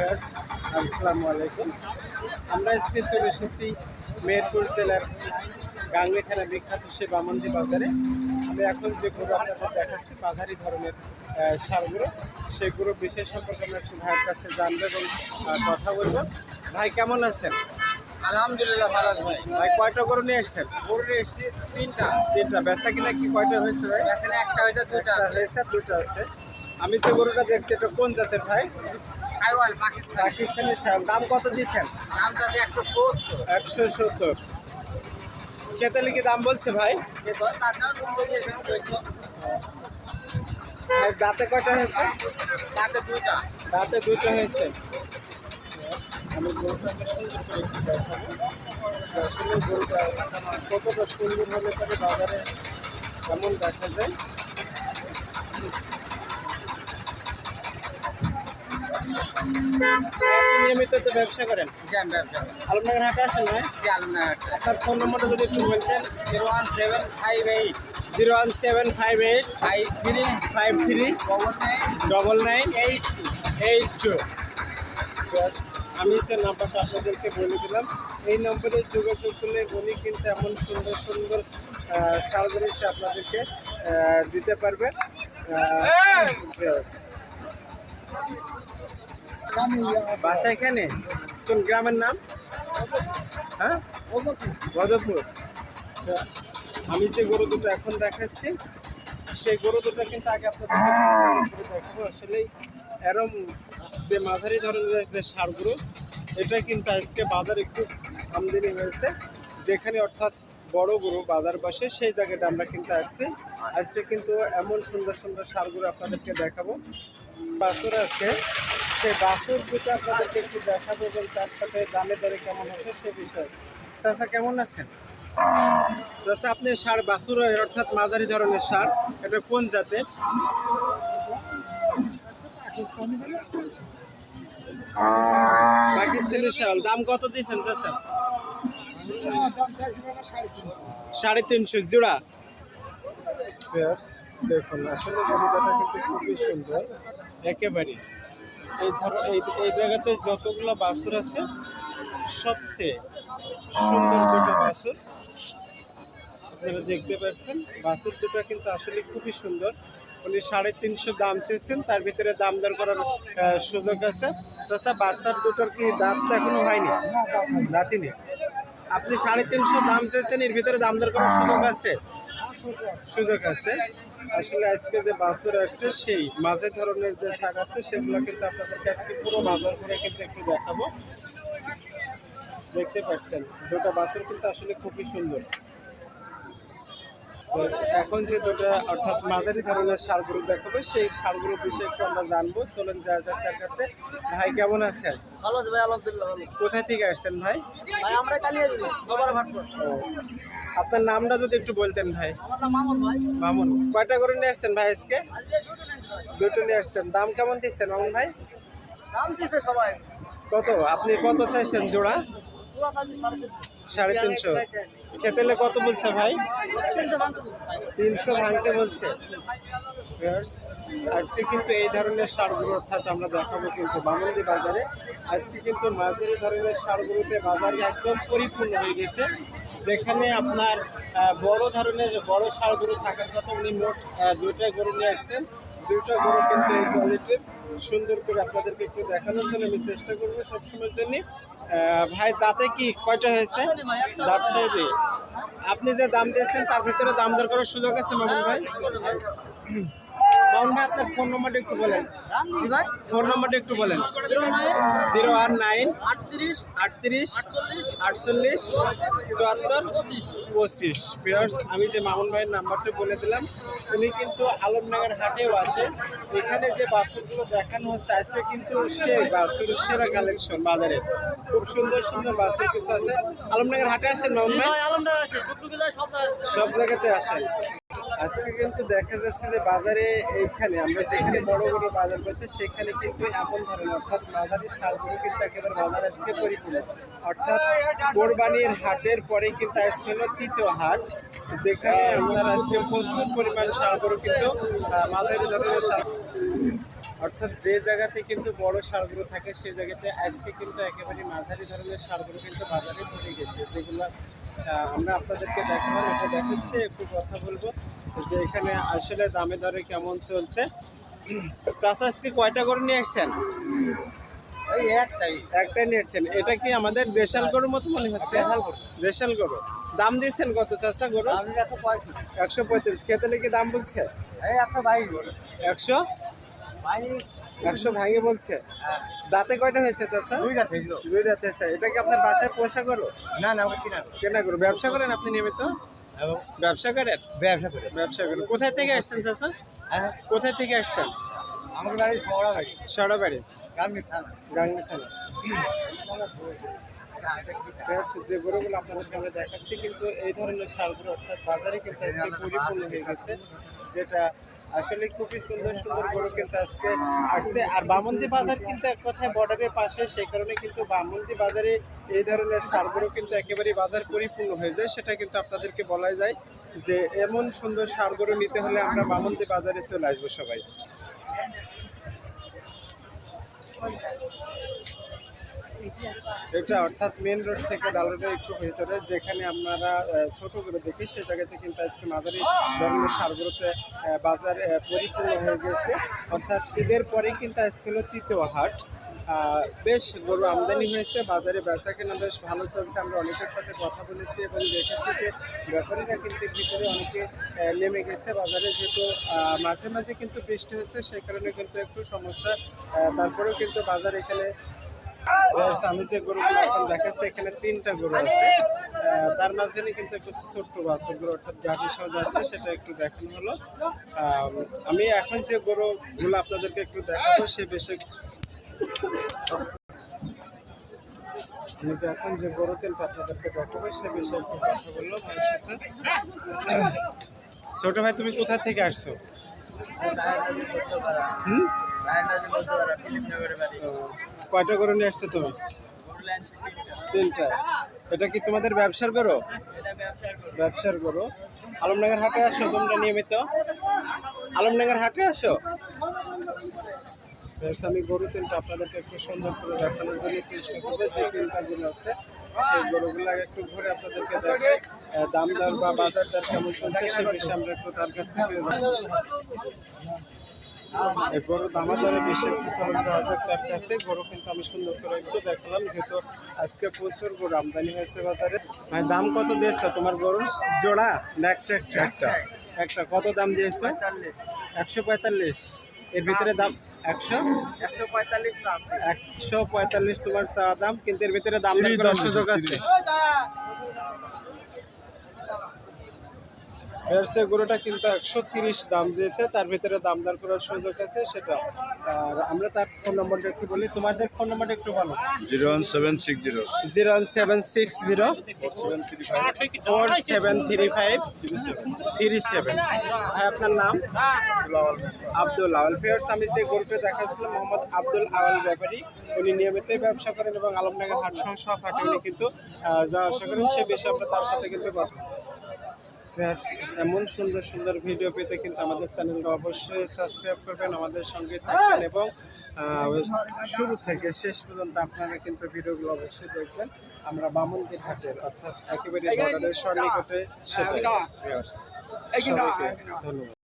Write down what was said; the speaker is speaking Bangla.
ভিউয়ার্স আসসালামু আলাইকুম। আমরা আজকে চলে এসেছি মেহেরপুর জেলার গাংলি থানা বিখ্যাত সে বামন্দি বাজারে। আমি এখন যে গরু আপনাদের দেখাচ্ছি মাঝারি ধরনের সারগুলো ষাঁড়গুলো সেগুলো বিষয় সম্পর্কে আমরা একটু ভাইয়ের কাছে জানব এবং কথা বলব। ভাই কেমন আছেন? আলহামদুলিল্লাহ ভালো আছে ভাই। ভাই কয়টা গরু নিয়ে এসছেন? গরু নিয়ে এসছি তিনটা। তিনটা। বেচা কিনা কি কয়টা হয়েছে ভাই? একটা হয়েছে দুটা হয়েছে দুটো আছে। আমি যে গরুটা দেখছি এটা কোন জাতের ভাই? আইওয়াল পাকিস্তান। পাকিস্তানি ষাঁড় দাম কত দিয়েছেন দাম চাচ্ছে একশো সত্তর। একশো সত্তর। কেতালি কি দাম বলছে ভাই? দাঁতে কয়টা হয়েছে তাতে দুইটা দাঁতে দুটো হয়েছে আমি গরুটাকে সুন্দর করে একটু দেখাবো যে আসলে গরুটা কতটা সুন্দর হলে পরে বাজারে কেমন দেখা যায়? নিয়মিত তো ব্যবসা করেন? আলমনগর হাটে আসেন ভাই আপনার ফোন নম্বরটা যদি একটু বলতেন। Zero one seven five eight. Zero one seven five eight. Five three. Five three. Double nine. Double nine. Eight two. Eight two. আমি যে নাম্বারটা আপনাদেরকে বলে দিলাম এই নম্বরে যোগাযোগ করলে উনি কিন্তু এমন সুন্দর সুন্দর সারগুলি সে আপনাদেরকে দিতে পারবে আহ, yes. বাসা এখানে? কোন গ্রামের নাম? হ্যাঁ? আমি যে গরু দুটো এখন দেখাচ্ছি, সেই গরু দুটো কিন্তু আগে আপনাদের দেখাবো। আসলেই এরম যে মাঝারি ধরনের যে সারগুলো, এটা কিন্তু আজকে বাজারে একটু আমদানি হয়েছে। যেখানে অর্থাৎ বড় গরু বাজার বসে, সেই জায়গাটা আমরা কিন্তু আসছি। আজকে কিন্তু এমন সুন্দর সুন্দর সারগুলো আপনাদেরকে দেখাবো। বাছুর আছে সেই বাছুর দুটো আপনাদেরকে একটু দেখাবো এবং তার সাথে দামে দরে কেমন আছে সে বিষয়ে। চাচা কেমন আছেন? চাচা আপনি সার বাছুর অর্থাৎ মাঝারি ধরনের সার। এটা কোন জাতের? পাকিস্তানি শাল। দাম কত দিয়েছেন চাচা? সাড়ে তিনশো। জোড়া? দেখুন আসলে গরুটাটা কিন্তু খুবই সুন্দর। একেবারে এই ধর এই এই জায়গাতে যতগুলো বাছুর আছে সবচেয়ে সুন্দর দুটো বাছুর আপনারা দেখতে পাচ্ছেন। বাছুর দুটো কিন্তু আসলে খুবই সুন্দর। উনি সাড়ে তিনশো দাম চেয়েছেন তার ভিতরে দাম দর করার সুযোগ আছে। তাছাড়া বাচ্চার দুটোর কি দাঁত তো এখনও হয়নি? দাঁতিনি আপনি সাড়ে তিনশো দাম চেয়েছেন এর ভিতরে দাম দর করার সুযোগ আছে। সুযোগ আছে। আসলে আজকে যে বাছুর আসছে, সেই মাঝে ধরনের যে শাক আছে, সেগুলো কিন্তু আপনাদেরকে আজকে পুরো বাজার করে কিন্তু একটু দেখাবো। দেখতে পাচ্ছেন, দুটো বাছুর কিন্তু আসলে খুবই সুন্দর। তো এখন যে দুটো অর্থাৎ মাঝারি ধরনের সারগুলো দেখাবো সেই সারগুলোর বিষয়ে একটু আমরা জানব। চলেন যা যা তার কাছে। ভাই কেমন আছেন? ভালো আছে ভাই আলহামদুলিল্লাহ ভালো। কোথা থেকে আসছেন ভাই? ভাই আমরা কালি গোবর ভাটপুর আপনার নামটা যদি একটু বলতেন ভাই। আমার নাম মামুন ভাই। মামুন কয়টা করে নিয়ে আসছেন ভাই আজকে? দুটো নিয়ে আসছেন। দাম কেমন দিচ্ছেন মামুন ভাই? দাম দিয়েছে সবাই। কত? আপনি কত চাইছেন জোড়া? সাড়ে সাড়ে তিনশো। খেতেলে কত বলছে ভাই? তিনশো ভাঙতে বলছে। আজকে কিন্তু এই ধরনের সারগুলো অর্থাৎ আমরা দেখাবো কিন্তু বামন্দি বাজারে। আজকে কিন্তু মাঝারি ধরনের সারগুলোতে বাজার একদম পরিপূর্ণ হয়ে গেছে। যেখানে আপনার বড় ধরনের বড় সারগুলো থাকার কথা উনি মোট দুইটা গরু নিয়ে আসছেন। দুইটা গরু কিন্তু এই কোয়ালিটির সুন্দর করে আপনাদেরকে একটু দেখানোর জন্য আমি চেষ্টা করব সবসময়ের জন্য। ভাই দাঁতে কি কয়টা হয়েছে? দাঁতটাই আপনি যে দাম দিয়েছেন তার ভিতরে দাম দর করার সুযোগ আছে মামুন ভাই? ভাই আপনার ফোন নম্বরটা একটু বলেন। কি ভাই? ফোন নম্বরটা একটু বলেন। জিরো ওয়ান নাইন আটত্রিশ আটত্রিশ আটচল্লিশ চুয়াত্তর পঁচিশ। পিয়ার্স আমি যে মামুন ভাইয়ের নাম্বারটা বলে দিলাম উনি কিন্তু আলমনগর হাটেও আসে। এখানে যে বাছুরগুলো দেখানো হচ্ছে আজকে কিন্তু সে বাছুর সেরা কালেকশন বাজারে। খুব সুন্দর সুন্দর বাছুর কিন্তু আছে। আলমনগর হাটে আসেন মামুন ভাই? ভাই আলমডার আসে। টুকটুকি যায় সব যায় সব জায়গাতে আসেন। আজকে কিন্তু দেখা যাচ্ছে যে বাজারে এইখানে, আমরা যেখানে বড় বড় বাজার বসে, সেখানে কিন্তু এমন ধরনের, অর্থাৎ মাঝারি সারগুলো কিন্তু একেবারে বাজার আজকে পরিপূর্ণ। অর্থাৎ কোরবানির হাটের পরে কিন্তু আজকে হলো তৃতীয় হাট, যেখানে আপনার আজকে প্রচুর পরিমাণ সারগুলো কিন্তু মাঝারি ধরনের সার অর্থাৎ যে জায়গাতে কিন্তু বড় সারগুলো থাকে সেই জায়গাতে আজকে কিন্তু একেবারে মাঝারি ধরনের সারগুলো কিন্তু বাজারে পড়ে গেছে, যেগুলো আমরা আপনাদেরকে দেখালাম, এটা দেখাচ্ছি, একটু কথা বলব। যে এখানে আসলে দামে দরে কেমন চলছে? চাষা আজকে কয়টা করে নিয়ে আসছেন? এই একটাই। একটাই নিয়ে আসছেন। এটা কি আমাদের দেশাল গরুর মতো মনে হচ্ছে? দেশাল গরু। দাম দিয়েছেন কত চাষা গরু? একশো পঁয়ত্রিশ। খেতে লেগে দাম বলছে? এই একশো একশো? ভাঙে বলছে। দাঁতে কয়টা হয়েছে চাচা? দুই দাঁতে এটা কি আপনার বাসায় পোষা করো না না কিনা কেনা করো ব্যবসা করেন আপনি নিয়মিত? এবং ব্যবসা করেন? ব্যবসা করে। ব্যবসা করেন। কোথায় থেকে আসছেন চাচা? হ্যাঁ। কোথায় থেকে আসছেন? আমার বাড়ি সরাবাড়ি। বাড়ি সরাবাড়ি। গাঙ্গি থানা। গাঙ্গি থানা। যে গরুগুলো আপনাদেরকে আমরা দেখাচ্ছি কিন্তু এই ধরনের সারগুলো অর্থাৎ বাজারে কিন্তু পরিপূর্ণ হয়ে গেছে যেটা আসলে খুবই সুন্দর সুন্দর গরু কিন্তু আজকে আসছে। আর বামন্দি বাজার কিন্তু এক কথায় বর্ডারের পাশে, সেই কারণে কিন্তু বামন্দি বাজারে এই ধরনের সারগুলো কিন্তু একেবারে বাজার পরিপূর্ণ হয়ে যায়। সেটা কিন্তু আপনাদেরকে বলা যায় যে এমন সুন্দর সারগুলো নিতে হলে আমরা বামন্দি বাজারে চলে আসব সবাই। এটা অর্থাৎ মেন রোড থেকে ডালরে একটু ভেতরে, যেখানে আপনারা ছোট করে দেখি সেই জায়গাতে কিন্তু আজকে মাঝারি ধরনের সারগুলোতে বাজার পরিপূর্ণ হয়ে গেছে। অর্থাৎ ঈদের পরে কিন্তু আজকে হলো তৃতীয় হাট। বেশ গরু আমদানি হয়েছে, বাজারে বেচা কেনা বেশ ভালো চলছে। আমরা অনেকের সাথে কথা বলেছি এবং দেখেছি যে ব্যাপারীরা কিন্তু ভিতরে অনেকে নেমে গেছে। বাজারে যেহেতু মাঝে মাঝে কিন্তু বৃষ্টি হচ্ছে, সেই কারণে কিন্তু একটু সমস্যা। তারপরেও কিন্তু বাজার এখানে আমি যে গরুগুলো এখন দেখাচ্ছি এখানে তিনটা গরু আছে। তার মাঝখানে কিন্তু একটু ছোট্ট বাছর গরু অর্থাৎ গাভি সহজ আছে সেটা একটু দেখানো হলো। আমি এখন যে গরুগুলো আপনাদেরকে একটু দেখাবো সে বিষয়ে আমি যে এখন যে গরু তেলটা আপনাদেরকে দেখাবো সে বিষয়ে একটু কথা বলল ভাইয়ের সাথে। ছোট ভাই তুমি কোথা থেকে আসছো? হুম? কয়টা গরু নিয়ে আসছো তুমি? তিনটা। এটা কি তোমাদের ব্যবসার গরু? ব্যবসার গরু। আলমনগর হাটে আসো, তোমরা নিয়মিত। আলমনগর হাটে আসো? আমি গরু তিনটা আপনাদেরকে একটু সুন্দর করে দেখানোর জন্য চেষ্টা করব। যে তিনটা গরু আছে, সেই গরুগুলো একটু ঘুরে আপনাদেরকে দেখে দাম দর বা বাজার দর কেমন চলছে, সে বিষয়ে আমরা একটু তার কাছ থেকে। এই গরু দামাদারে বেশি একটু যাওয়া তার কাছে। গরু কিন্তু আমি সুন্দর করে একটু দেখলাম যেহেতু আজকে প্রচুর গরু আমদানি হয়েছে বাজারে। ভাই দাম কত দিয়েছে তোমার গরুর? জোড়া না একটা একটা? একটা। কত দাম দিয়েছে? একশো পঁয়তাল্লিশ। এর ভিতরে দাম একশো? একশো পঁয়তাল্লিশ একশো পঁয়তাল্লিশ তোমার চা দাম কিন্তু এর ভিতরে দাম সুযোগ আছে। এরসে গরুটা কিন্তু একশো তিরিশ দাম দিয়েছে। তার ভিতরে দাম দর করার সুযোগ আছে সেটা। আর আমরা তার ফোন নম্বরটা একটু বলি। তোমাদের ফোন নম্বরটা একটু বলো। Zero one seven six zero. Zero one seven six zero. Four seven three five. Three seven. ভাই আপনার নাম? আব্দুল আওয়াল। ফেয়ার্স আমি যে গরুটা দেখাচ্ছিলাম মোহাম্মদ আব্দুল আওয়াল ব্যাপারী। উনি নিয়মিতই ব্যবসা করেন এবং আলমনগর হাট সহ সব হাটে উনি কিন্তু যা আশা করেন সে বিষয়ে আমরা তার সাথে কিন্তু কথা এমন সুন্দর সুন্দর ভিডিও পেতে কিন্তু আমাদের চ্যানেলটা অবশ্যই সাবস্ক্রাইব করবেন আমাদের সঙ্গে থাকবেন এবং শুরু থেকে শেষ পর্যন্ত আপনারা কিন্তু ভিডিওগুলো অবশ্যই দেখবেন। আমরা বামন্দির হাটের অর্থাৎ একেবারে সন্নিকটে সেটাই। ধন্যবাদ।